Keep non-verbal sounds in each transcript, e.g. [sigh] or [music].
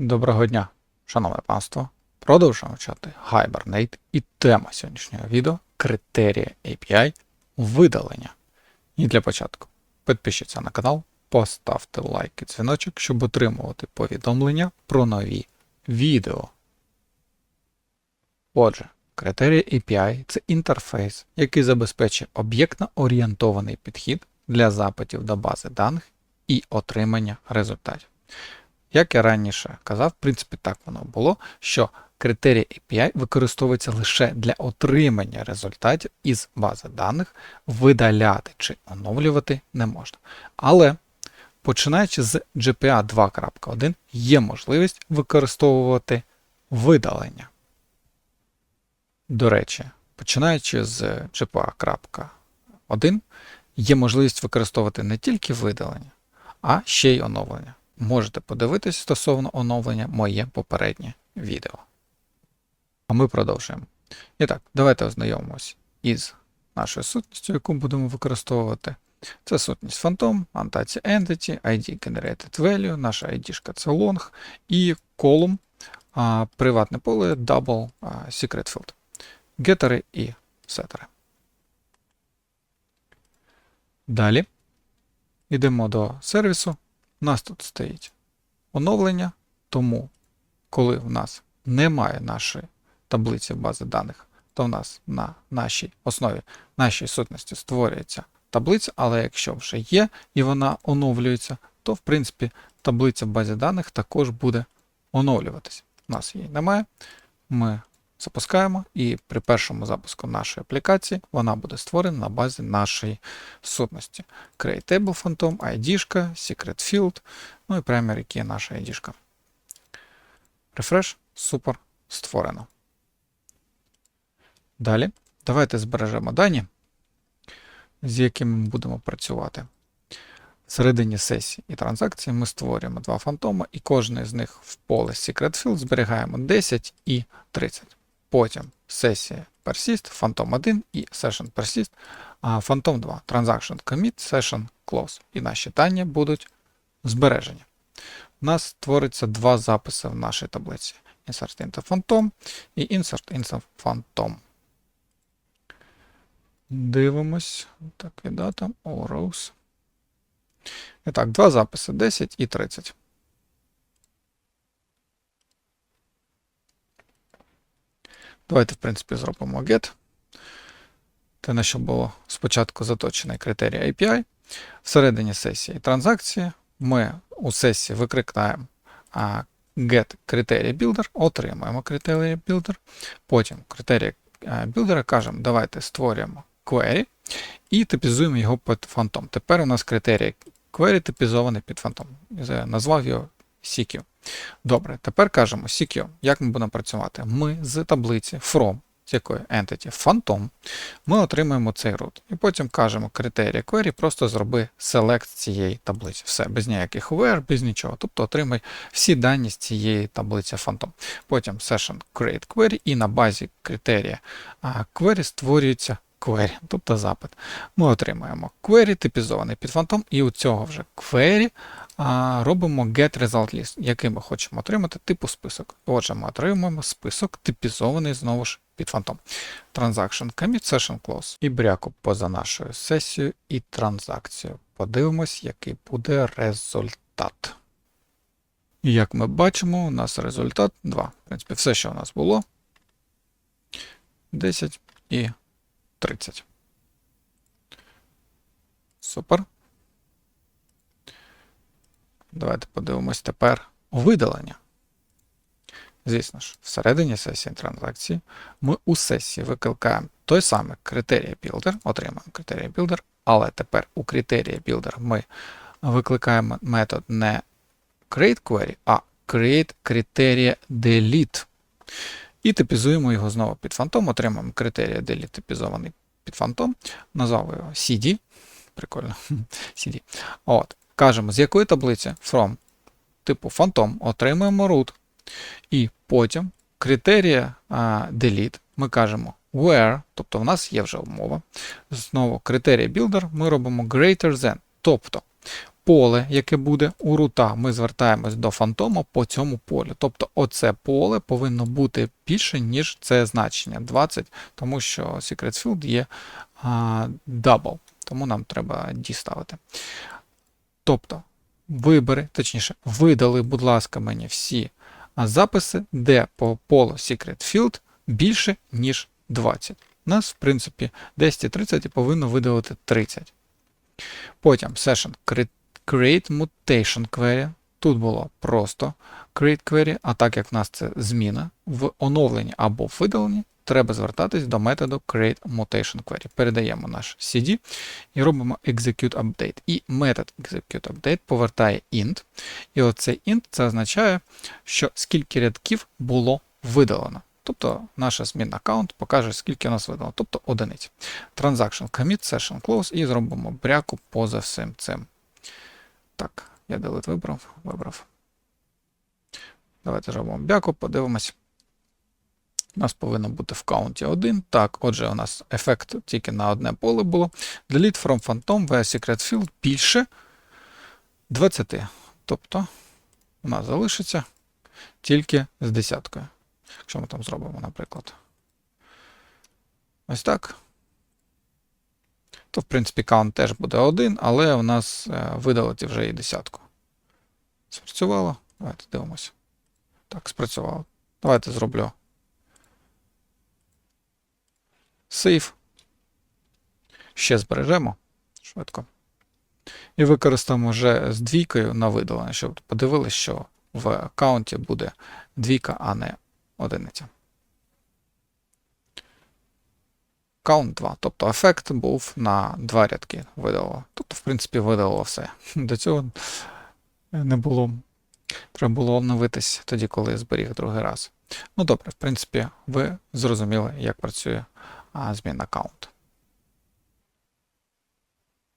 Доброго дня, шановне панство. Продовжуємо вчати Hibernate і тема сьогоднішнього відео критерії API видалення. І для початку підпишіться на канал, поставте лайк і дзвіночок, щоб отримувати повідомлення про нові відео. Отже, критерії API це інтерфейс, який забезпечує об'єктно-орієнтований підхід для запитів до бази даних і отримання результатів. Як я раніше казав, в принципі, так воно було, що критерії API використовуються лише для отримання результатів із бази даних, видаляти чи оновлювати не можна. Але починаючи з GPA 2.1 є можливість використовувати видалення. До речі, починаючи з GPA.1 є можливість використовувати не тільки видалення, а ще й оновлення можете подивитись стосовно оновлення моє попереднє відео. А ми продовжуємо. І так, давайте ознайомимось із нашою сутністю, яку будемо використовувати. Це сутність Phantom, Annotated Entity, ID Generated Value, наша ID це long і а, приватне поле Double а, Secret Field, гетери і сетери. Далі йдемо до сервісу. У нас тут стоїть оновлення, тому коли в нас немає нашої таблиці бази даних, то в нас на нашій основі нашої сутності створюється таблиця, але якщо вже є і вона оновлюється, то в принципі таблиця в базі даних також буде оновлюватися. У нас її немає. Ми запускаємо, і при першому запуску нашої аплікації вона буде створена на базі нашої сутності. Creatable Phantom, ID, Secret Field, ну і primary key наша ID. Refresh, супер, створено. Далі, давайте збережемо дані, з якими ми будемо працювати. Всередині сесії і транзакції ми створюємо два фантоми, і кожен з них в поле Secret Field зберігаємо 10 і 30. Потім сесія persist, Phantom 1 і Session persist, Phantom 2 Transaction Commit, Session Close. І наші дані будуть збережені. У нас створиться два записи в нашій таблиці: Insert into Phantom і Insert into Phantom. Дивимось. Так, і дата. Rows. І так, два записи 10 і 30. Давайте, в принципі, зробимо get. Те, на що було спочатку заточений критерій API. Всередині сесії транзакції ми у сесії викрикаємо get критерій builder, отримаємо критерій builder. Потім критерій builder кажемо, давайте створюємо query і типізуємо його під фантом. Тепер у нас критерій query типізований під фантом. Назвав його CQ. Добре, тепер кажемо CQ. Як ми будемо працювати? Ми з таблиці from, з якої entity Phantom, ми отримаємо цей root. І потім кажемо критерія query, просто зроби select цієї таблиці. Все, без ніяких where, без нічого. Тобто отримай всі дані з цієї таблиці Phantom. Потім session create query, і на базі критерія query створюється query, тобто запит. Ми отримаємо query типізований під фантом, і у цього вже query а, робимо get result list, який ми хочемо отримати, типу список. Отже, ми отримуємо список, типізований знову ж під фантом. Transaction commit session close. І бряку поза нашою сесією і транзакцією. Подивимось, який буде результат. І як ми бачимо, у нас результат 2. В принципі, все, що у нас було. 10 і 30. Супер. Давайте подивимось тепер видалення. Звісно ж, всередині сесії транзакції ми у сесії викликаємо той самий критерій Builder, отримаємо критерій Builder, але тепер у критерії Builder ми викликаємо метод не createQuery, а createCriteria delete. І типізуємо його знову під фантом, отримаємо критерія delete типізований під фантом, назвав його CD. Прикольно. [laughs] CD. От. Кажемо, з якої таблиці from типу Phantom отримуємо root. І потім критерія delete ми кажемо where, тобто в нас є вже умова. Знову критерія builder ми робимо greater than. Тобто поле, яке буде у рута, ми звертаємось до фантома по цьому полю. Тобто оце поле повинно бути більше, ніж це значення 20, тому що Secret Field є double, тому нам треба діставити. Тобто, вибери, точніше, видали, будь ласка, мені всі записи, де по полу Secret Field більше, ніж 20. У нас, в принципі, 10 і 30 і повинно видалити 30. Потім session create mutation query. Тут було просто create query, а так як в нас це зміна в оновленні або в видаленні, треба звертатись до методу create mutation query. Передаємо наш CD і робимо execute update. І метод execute update повертає int. І оцей int це означає, що скільки рядків було видалено. Тобто наша змінна аккаунт покаже, скільки у нас видано, тобто одиниць. Transaction commit, session close і зробимо бряку поза всім цим. Так, я delete вибрав, вибрав. Давайте зробимо бяку, подивимось. У нас повинно бути в каунті 1. Так, отже, у нас ефект тільки на одне поле було. Delete from Phantom where secret field більше 20. Тобто у нас залишиться тільки з десяткою. Якщо ми там зробимо, наприклад. Ось так. То, в принципі, каунт теж буде один, але у нас е, видалити вже і десятку. Спрацювало. Давайте дивимося. Так, спрацювало. Давайте зроблю. Сейф. Ще збережемо. Швидко. І використаємо вже з двійкою на видалення, щоб подивилися, що в аккаунті буде двійка, а не одиниця. Count 2. Тобто ефект був на два рядки видалило. Тобто, в принципі, видалило все. [laughs] До цього не було. Треба було обновитись тоді, коли зберіг другий раз. Ну добре, в принципі, ви зрозуміли, як працює а, змінна аккаунт.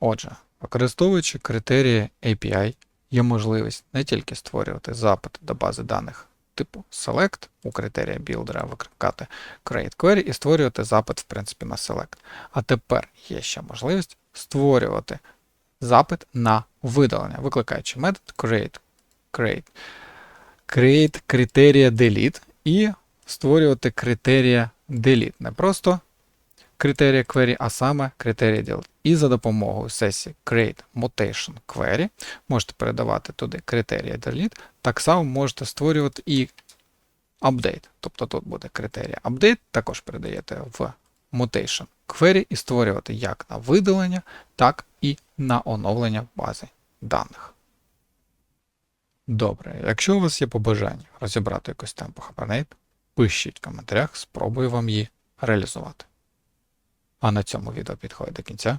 Отже, використовуючи критерії API, є можливість не тільки створювати запити до бази даних типу select у критерія білдера викликати create query і створювати запит, в принципі, на select. А тепер є ще можливість створювати запит на видалення, викликаючи метод create, create, create критерія delete і створювати критерія delete. Не просто критерія query, а саме критерія delete. І за допомогою сесії create mutation query можете передавати туди критерія delete, так само можете створювати і update. Тобто тут буде критерія update, також передаєте в mutation query і створювати як на видалення, так і на оновлення бази даних. Добре, якщо у вас є побажання розібрати якусь темпу Hibernate, пишіть в коментарях, спробую вам її реалізувати. А на цьому відео підходить до кінця.